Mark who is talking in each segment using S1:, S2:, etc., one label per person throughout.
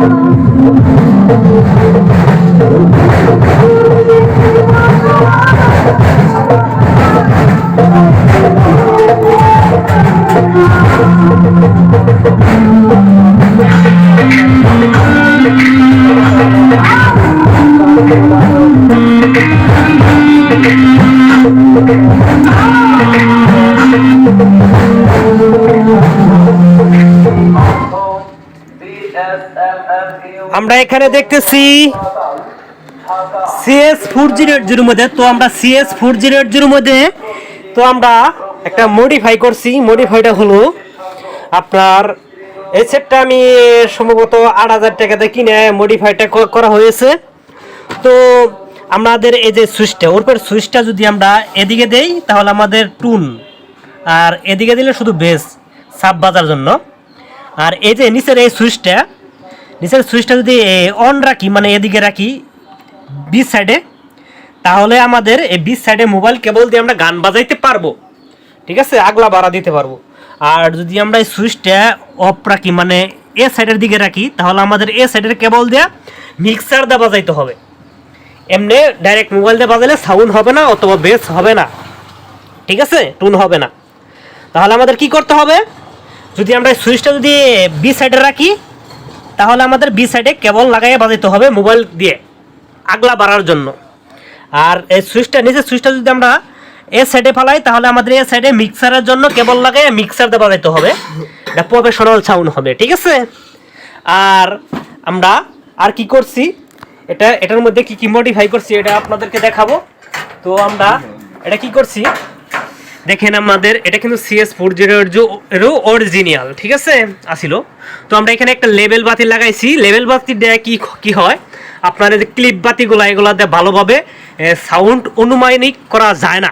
S1: Thank you. আমরা এখানে দেখতেছি সিএস ফোর জিরো এইট জিরোর মধ্যে, তো আমরা সিএস ফোর জিরো এইট জিরোর মধ্যে, তো আমরা একটা মডিফাই করছি। মডিফাইটা হলো আপনার এই সেটটা আমি সম্ভবত আট হাজার টাকাতে কিনে মডিফাইটা করা হয়েছে। তো আমাদের এই যে সুইচটা ওরপর সুইচটা যদি আমরা এদিকে দেই, তাহলে আমাদের টুন আর এদিকে দিলে শুধু বেস সাব বাজার জন্য। আর এই যে নিচের এই সুইচটা নিচের সুইচটা যদি অন রাখি মানে এদিকে রাখি বিচ সাইডে তাহলে আমাদের এই বিচ সাইডে মোবাইল কেবল দিয়ে আমরা গান বাজাইতে পারব। ঠিক আছে? আগলা বাড়া দিতে পারব। আর যদি আমরা এই সুইচটা অফ রাখি মানে এ সাইডের দিকে রাখি, তাহলে আমাদের এ সাইডের কেবল দিয়ে মিক্সার দিয়ে বাজাইতে হবে। এমনি ডাইরেক্ট মোবাইল দিয়ে বাজালে সাউন্ড হবে না, অথবা বেস হবে না। ঠিক আছে? টুন হবে না। তাহলে আমাদের কি করতে হবে? যদি আমরা সুইচটা যদি বি সাইডে রাখি তাহলে আমাদের বি সাইডে কেবল লাগাইয়ে বাজাইতে হবে মোবাইল দিয়ে আগলা বাড়ার জন্য। আর এই সুইচটা নিচে সুইচটা যদি আমরা এ সাইডে ফালাই, তাহলে আমাদের এ সাইডে মিক্সারের জন্য কেবল লাগাই মিক্সার দিয়ে বাজাইতে হবে। এটা প্রফেশনাল সাউন্ড হবে, ঠিক আছে? আর আমরা আর কি করছি? এটা, এটার মধ্যে কি কি মডিফাই করছি, এটা আপনাদেরকে দেখাবো। তো আমরা এটা কি করছি? দেখেন আমাদের, এটা কিন্তু সিএস ফোর জিরোর অরিজিনাল ঠিক আছে? আসিল। তো আমরা এখানে একটা লেভেল বাতি লাগাইছি। লেভেল বাতি দেয় কি কি হয়? আপনার যে ক্লিপ বাতিগুলো এগুলোতে ভালোভাবে সাউন্ড অনুমানিক করা যায় না।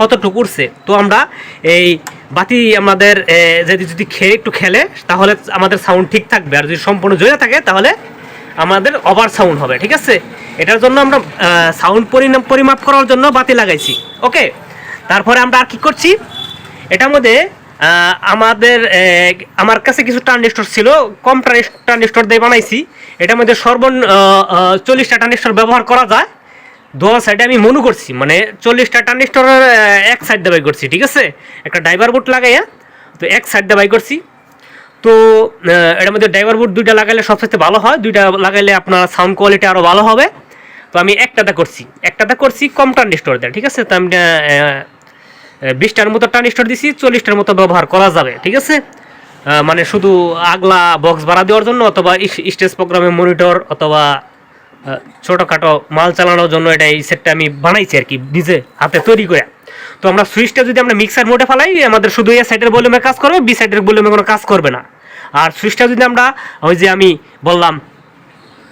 S1: কতটুকু উঠছে? তো আমরা এই বাতি আমাদের যদি যদি খেয়ে একটু খেলে, তাহলে আমাদের সাউন্ড ঠিক থাকবে। আর যদি সম্পূর্ণ জয়ে থাকে, তাহলে আমাদের ওভার সাউন্ড হবে, ঠিক আছে? এটার জন্য আমরা সাউন্ড পরিমাপ করার জন্য বাতি লাগাইছি। ওকে তারপরে আমরা আর কি করছি? এটার মধ্যে আমাদের আমার কাছে কিছু ট্রানজিস্টর ছিল, কম ট্রানজিস্টর দিয়ে বানাইছি। এটার মধ্যে সর্বন চল্লিশটা ট্রানজিস্টর ব্যবহার করা যায়। দোয়া সাইডে আমি মনু করছি মানে চল্লিশটা ট্রানজিস্টরের এক সাইড দিয়ে বাই করছি, ঠিক আছে? একটা ড্রাইভার বোর্ড লাগাইয়া, তো এক সাইড দিয়ে বাই করছি। তো এটার মধ্যে ড্রাইভার বোর্ড দুইটা লাগাইলে সবচেয়ে ভালো হয়, দুইটা লাগাইলে আপনার সাউন্ড কোয়ালিটি আরও ভালো হবে। তো আমি একটাতে করছি একটাতে করছি কম ট্রানজিস্টর দেয়, ঠিক আছে? তো আমি বিশটার মতো ট্রানজিস্টর দিছি, চল্লিশটার মতো ব্যবহার করা যাবে, ঠিক আছে? মানে শুধু আগলা বক্স ভাড়া দেওয়ার জন্য অথবা স্টেজ প্রোগ্রামে মনিটর অথবা ছোটোখাটো মাল চালানোর জন্য এটা এই সেটটা আমি বানাইছি আর কি, নিজে হাতে তৈরি করে। তো আমরা সুইচটা যদি আমরা মিক্সার মোডে ফেলাই, আমাদের শুধু এ সাইডের ভলিউমে কাজ করবে বি সাইডের ভলিউমে কোনো কাজ করবে না। আর সুইচটা যদি আমরা ওই যে আমি বললাম,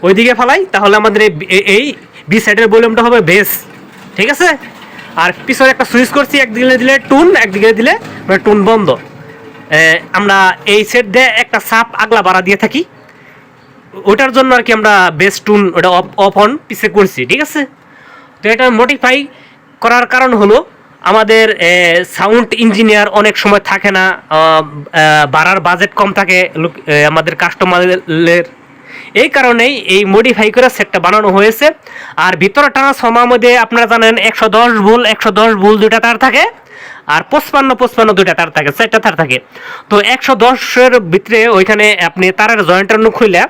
S1: ওইদিকে ফেলাই, তাহলে আমাদের এই- বি সাইডের ভলিউমটা হবে বেস ঠিক আছে? আর পিছনে একটা সুইচ করছি একদিকে দিলে টুন একদিকে দিলে মানে টুন বন্ধ। আমরা এই সেট দিয়ে একটা সাপ আগলা বাড়া দিয়ে থাকি। ওটার জন্য আর কি আমরা বেস টুন ওটা অফ অফ অন পিছে করছি, ঠিক আছে? তো এটা মডিফাই করার কারণ হলো, আমাদের সাউন্ড ইঞ্জিনিয়ার অনেক সময় থাকে না বাড়ার বাজেট কম থাকে আমাদের কাস্টমারের এই কারণেই এই মডিফাই করে সেটটা বানানো হয়েছে। আর ভিতরে ট্রান্সফর্মার মধ্যে আপনারা জানেন একশো দশ ভুল, একশো দশ ভুল দুইটা তার থাকে, আর পঁচপান্ন পঁচপান্ন দুইটা তার থাকে, চারটা তার থাকে। তো একশো দশের ভিতরে ওইখানে আপনি তারের জয়েন্টের অনু খুইলে,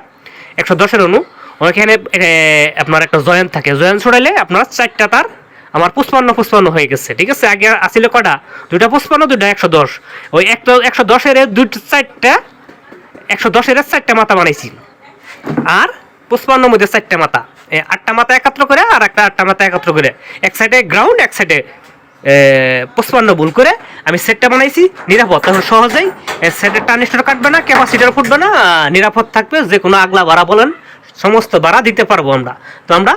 S1: একশো দশের অনু, ওইখানে আপনার একটা জয়েন্ট থাকে। জয়েন্ট ছড়াইলে আপনার চারটা তার আমার পুষ্পান্ন পুষ্পান্ন হয়ে গেছে, ঠিক আছে? আগে আসলে কটা? দুইটা পুষ্পান্ন দুইটা একশো দশ। ওই একটা, একশো দশের দুইটা চারটা, একশো দশের চারটা মাথা বানাইছি। আর পুষ্পান্ন মধ্যে চারটা মাথা। আটটা মাথা একাত্র করে আর একটা আটটা মাথা একাত্র করে। এক সাইডে গ্রাউন্ড এক সাইডে পুষ্পান্ন ভুল করে। আমি সেটটা বানাইছি, নিরাপদ। তখন সহজেই সেটের টানিস্টার কাটবে না ক্যাপাসিটার ফুটবে না, নিরাপদ থাকবে যে কোনো আগলা ভাড়া বলেন, সমস্ত ভাড়া দিতে পারব আমরা। তো আমরা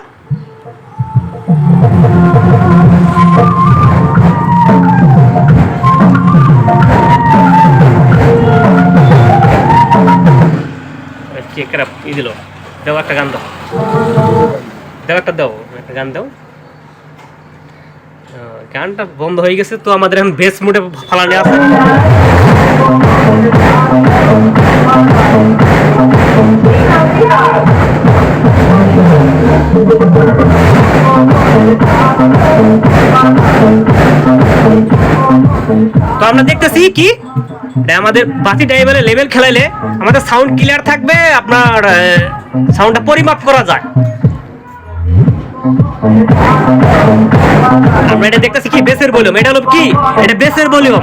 S1: কি একটা ই দিল? দাও একটা গান দাও। দেও একটা দাও, একটা গান দাও। গানটা বন্ধ হয়ে গেছে তো আমাদের এখন বেস্ট মুডে ফালানি আছে। তো আমরা দেখতেছি কি? আমাদের বাতি ড্রাইভারের লেভেল খেলাইলে আমাদের সাউন্ড ক্লিয়ার থাকবে, আপনার সাউন্ডটা পরিমাপ করা যায় আমরা এটা দেখতেছি কি বেসের ভলিউম এটা হলো কি? এটা বেসের ভলিউম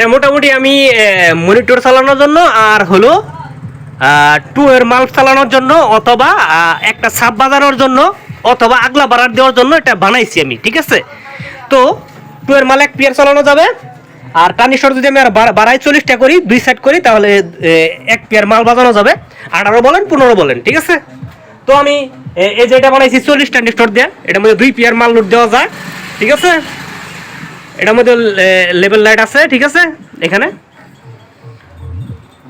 S1: এটা মোটামুটি আমি মনিটর চালানোর জন্য আর হলো টু এর মাল চালানোর জন্য অথবা একটা সাপ বাজানোর জন্য অথবা আগলা বাড়ার দেওয়ার জন্য এটা বানাইছি আমি, ঠিক আছে? তো টু এর মাল এক পিয়ার চালানো যাবে। আর টানিশর যদি আমি আর বাড়া- বাড়াই চল্লিশটা করি, দুই সাইড করি, তাহলে এক পিয়ার মাল বাজানো যাবে। আঠারো বলেন, পনেরো বলেন, ঠিক আছে? তো আমি এই যে এটা বানাইছি চল্লিশ টানিশর দিয়ে, এটার মধ্যে দুই পিয়ার মাল লোড দেওয়া যায়, ঠিক আছে? এটার মধ্যে লেভেল লাইট আছে, ঠিক আছে? এখানে?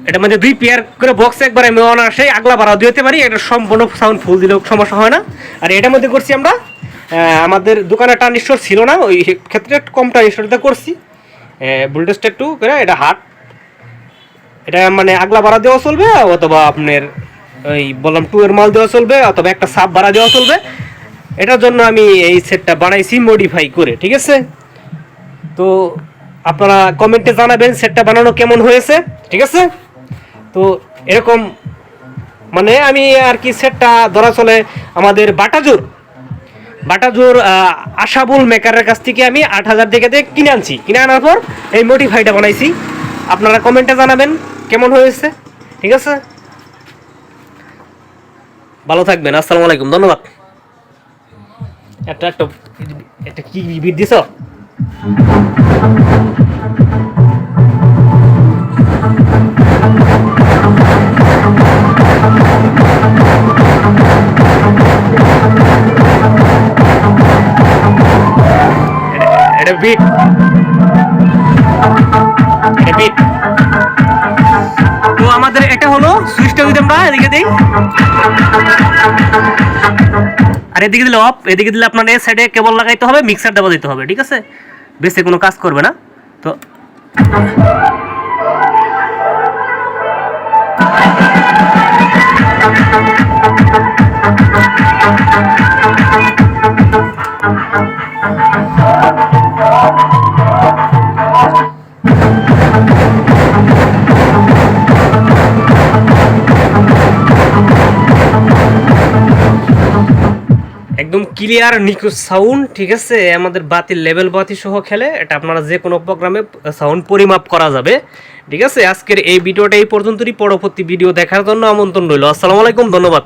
S1: এটার মধ্যে দুই পেয়ার করে বক্স একবার আমি অনার্সে আগলা বাড়াও দিতে পারি, এটা সম্পূর্ণ সাউন্ড ফুল দিলেও সমস্যা হয় না। আর এটার মধ্যে করছি আমরা আমাদের দোকানে ট্রানজিস্টর ছিল না, ওই ক্ষেত্রে একটু কম ট্রানজিস্টরতে করছি। ভোল্টেজটা একটু করে, এটা হাট এটা মানে আগলা বাড়া দেওয়া চলবে, অথবা আপনার ওই বললাম টু এর মাল দেওয়া চলবে, অথবা একটা সাপ বাড়া দেওয়া চলবে। এটার জন্য আমি এই সেটটা বানাইছি মডিফাই করে, ঠিক আছে? তো আপনারা কমেন্টে জানাবেন সেটটা বানানো কেমন হয়েছে, ঠিক আছে? তো এরকম মানে আমি আর কি সেটটা ধরা চলে আমাদের বাটাজোর। বাটাজোর আশাবুল মেকারের কাছ থেকে আমি আট হাজার দিয়ে কিনে আনছি। কিনে আনার পর এই মডিফাইটা বানাইছি। আপনারা কমেন্টে জানাবেন কেমন হয়েছে, ঠিক আছে? ভালো থাকবেন, আসসালামু আলাইকুম, ধন্যবাদ। একটা একটা কি বিট তো আমাদের এটা হলো সুইচটা যদি আমরা এদিকে দিই আর এদিকে দিলে অফ এদিকে দিলে আপনার এই সাইডে কেবল লাগাইতে হবে মিক্সার দেওয়া দিতে হবে, ঠিক আছে? বেশি কোনো কাজ করবে না তো একদম ক্লিয়ার নিখুঁত সাউন্ড ঠিক আছে? আমাদের বাতির লেভেল বাতি সহ খেলে এটা আপনারা যে কোনো প্রোগ্রামে সাউন্ড পরিমাপ করা যাবে। ঠিক আছে? আজকের এই ভিডিওটা এই পর্যন্তই। পরবর্তী ভিডিও দেখার জন্য আমন্ত্রণ রইল। আসসালামু আলাইকুম, ধন্যবাদ।